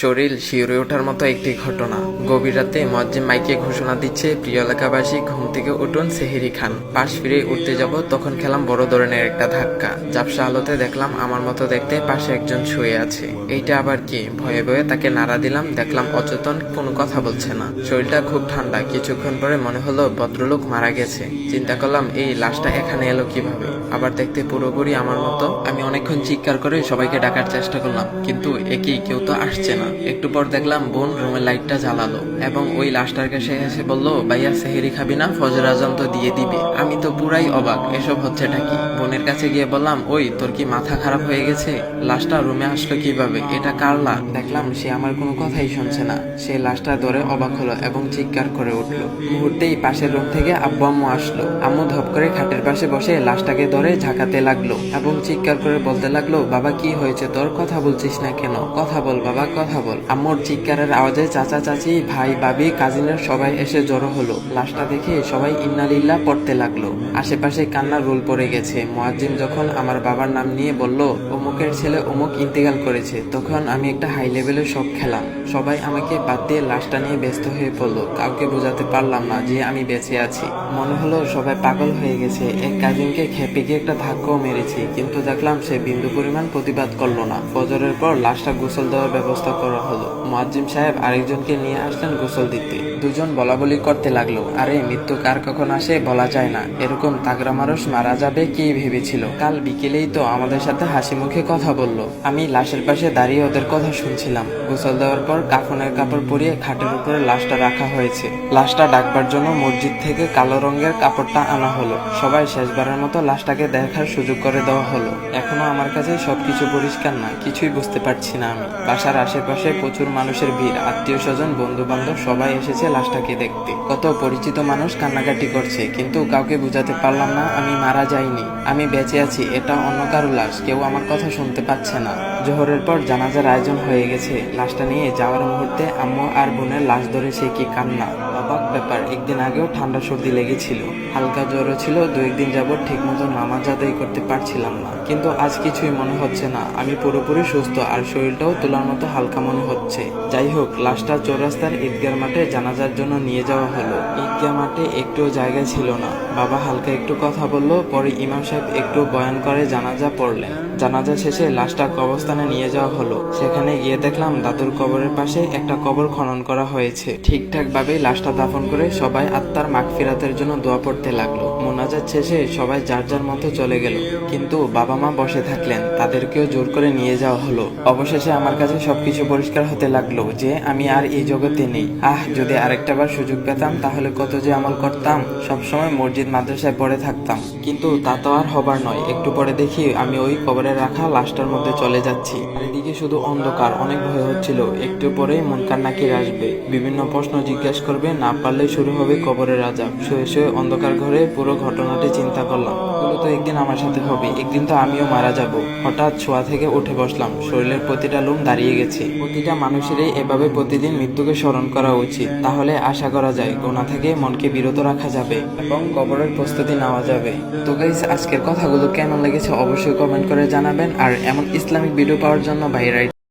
শরীর শিউরে ওঠার মতো একটি ঘটনা। গভীর রাতে মজ্জিম মাইকে ঘোষণা দিচ্ছে, প্রিয় এলাকাবাসী, ঘুম থেকে উঠুন, সেহেরি খান। পাশ ফিরে উঠতে যাব, তখন খেলাম বড় ধরনের একটা ধাক্কা। জাপসা আলোতে দেখলাম, আমার মতো দেখতে পাশে একজন শুয়ে আছে। এইটা আবার কি? ভয়ে ভয়ে তাকে নাড়া দিলাম, দেখলাম অচেতন, কোনো কথা বলছে না। শরীরটা খুব ঠান্ডা। কিছুক্ষণ পরে মনে হলো ভদ্রলোক মারা গেছে। চিন্তা করলাম, এই লাশটা এখানে এলো কীভাবে? আবার দেখতে পুরোপুরি আমার মতো। আমি অনেকক্ষণ চিৎকার করে সবাইকে ডাকার চেষ্টা করলাম, কিন্তু একই কেউ তো আসছে না। একটু পর দেখলাম বোন রুমের লাইটটা জ্বালালো এবং ওই লাশটার কাছে এসে বলল, ভাইয়া, সেহেরি খাবি না? ফজর আজম তো দিয়ে দিবে। আমি তো পুরাই অবাক, এসব হচ্ছেটা কি? বোনের কাছে গিয়ে বললাম, ওই, তোর কি মাথা খারাপ হয়ে গেছে? লাশটা রুমে আসলো কীভাবে? এটা কার লাশ? দেখলাম সে আমার কোনো কথাই শুনছে না। সে লাশটা ধরে অবাক হলো এবং চিৎকার করে উঠল। মুহূর্তেই পাশের রুম থেকে আব্বু আম্মু আসলো। আম্মু ধপ করে খাটের পাশে বসে লাশটাকে ধরে ঝাঁকাতে লাগল এবং চিৎকার করে বলতে লাগল, বাবা, কি হয়েছে? তোর কথা বলছিস না কেন? কথা বল, বাবা, কথা বল আম্মুর চিৎকারের আওয়াজে চাচা, চাচি, ভাই বাবি কাজিনের সবাই এসে জড়ো হলো। লাশটা দেখে সবাই ইন্নালিল্লা পড়তে লাগল। আশেপাশে কান্নার রোল পড়ে গেছে। মোয়াজ্জিম যখন আমার বাবার নাম নিয়ে বলল, অমুকের ছেলে অমুক ইন্তেকাল করেছে। তখন আমি একটা হাই লেভেলের সব খেলাম। সবাই আমাকে বাদ দিয়ে লাশটা নিয়ে ব্যস্ত হয়ে পড়ল। কাউকে বোঝাতে পারলাম না যে আমি বেঁচে আছি। মনে হলো সবাই পাগল হয়ে গেছে। এক কাজিনকে খেপে গিয়ে একটা ধাক্কাও মেরেছি। কিন্তু দেখলাম সে বিন্দু পরিমাণ প্রতিবাদ করল না। বজরের পর লাশটা গোসল দেওয়ার ব্যবস্থা করা হলো। মুয়াজ্জিম সাহেব আরেকজনকে নিয়ে আসলেন গোসল দিতে। দুজন বলা বলি করতে লাগল। আরে, মৃত্যু কার কখন আসে বলা যায় না। এরকম তাগরা মানুষ মারা যাবে কি ভেবেছিল? কাল বিকেলেই তো আমাদের সাথে হাসি মুখে কথা বলল। আমি লাশের পাশে দাঁড়িয়ে ওদের কথা শুনছিলাম। গোসল দেওয়ার পর কাফনের কাপড় পরিয়ে খাটের উপরে লাশটা রাখা হয়েছে। লাশটা ডাকবার জন্য মসজিদ থেকে কালো রঙের কাপড়টা আনা হলো। সবাই শেষবারের মতো লাশটাকে দেখার সুযোগ করে দেওয়া হলো। এখনও আমার কাছে সবকিছু পরিষ্কার না, কিছুই বুঝতে পারছি না আমি। বাসার আশেপাশে প্রচুর মানুষের ভিড়, আত্মীয় স্বজন বন্ধু বান্ধব সবাই এসেছে লাশটাকে দেখতে। কত পরিচিত মানুষ কান্নাকাটি করছে, কিন্তু কাউকে বুঝাতে পারলাম না, আমি মারা যাইনি। আমি বেঁচে আছি, এটা অন্য কারও লাশ, কেউ আমার কথা শুনতে পাচ্ছে না। জোহরের পর জানাজার আয়োজন হয়ে গেছে, লাশটা নিয়ে যাওয়ার মুহূর্তে আম্মু আর বোনের লাশ ধরে সে কি কান্না। অবাক ব্যাপার, একদিন আগেও ঠান্ডা সর্দি লেগেছিল। হালকা জ্বরও ছিল দু একদিন যাবৎ ঠিক মতো নামাজ আদায় করতে পারছিলাম না। কিন্তু আজ কিছুই মনে হচ্ছে না। আমি পুরোপুরি সুস্থ, আর শরীরটাও তোলার মতো হালকা মনে হচ্ছে। যাই হোক, লাশটা চৌরাস্তার ঈদগার মাঠে জানাজার জন্য নিয়ে যাওয়া হলো। ঈদগাহ মাঠে একটুও জায়গা ছিল না। বাবা হালকা একটু কথা বলল, পরে ইমাম সাহেব একটু বয়ান করে জানাজা পড়লেন। জানাজা শেষে লাশটা কবরস্থানে নিয়ে যাওয়া হলো। সেখানে গিয়ে দেখলাম দাদুর কবরের পাশে একটা কবর খনন করা হয়েছে। ঠিকঠাক ভাবে লাশটা দাফন করে সবাই আত্মার মাগফিরাতের জন্য দোয়া পড়তে লাগল। মোনাজাত শেষে সবাই যার যার মতো চলে গেল। কিন্তু বাবা মা বসে থাকলেন, তাদেরকেও জোর করে নিয়ে যাওয়া হলো। অবশেষে আমার কাছে সবকিছু পরিষ্কার হতে লাগল যে আমি আর এই জগতে নেই। আহ, যদি আরেকটা বার সুযোগ পেতাম, তাহলে কত যে আমল করতাম। সবসময় মসজিদ মাদ্রাসায় পড়ে থাকতাম। কিন্তু তা তো আর হবার নয়। একটু পরে দেখি আমি ওই কবরে রাখা লাশটার মধ্যে চলে যাচ্ছি। চারিদিকে শুধু অন্ধকার, অনেক ভয় হচ্ছিল। একটু পরেই মনকার নাকির আসবে। বিভিন্ন প্রশ্ন জিজ্ঞাসা করবে, না পারলে শুরু হবে কবরের রাজা শুয়ে শুয়ে অন্ধকার ঘরে পুরো ঘটনাটি চিন্তা করলাম। এগুলো তো একদিন আমার সাথে হবে, একদিন তো আমিও মারা যাব। হঠাৎ ছোঁয়া থেকে উঠে বসলাম। শরীরের প্রতিটা লোম দাঁড়িয়ে গেছে। প্রতিটা মানুষেরই এভাবে প্রতিদিন মৃত্যুকে স্মরণ করা উচিত। তাহলে আশা করা যায়, গোনা থেকে মনকে বিরত রাখা যাবে এবং কবরের প্রস্তুতি নেওয়া যাবে। তো গাইস আজকের কথাগুলো কেমন লেগেছে অবশ্যই কমেন্ট করে জানাবেন। আর এমন ইসলামিক ভিডিও পাওয়ার জন্য right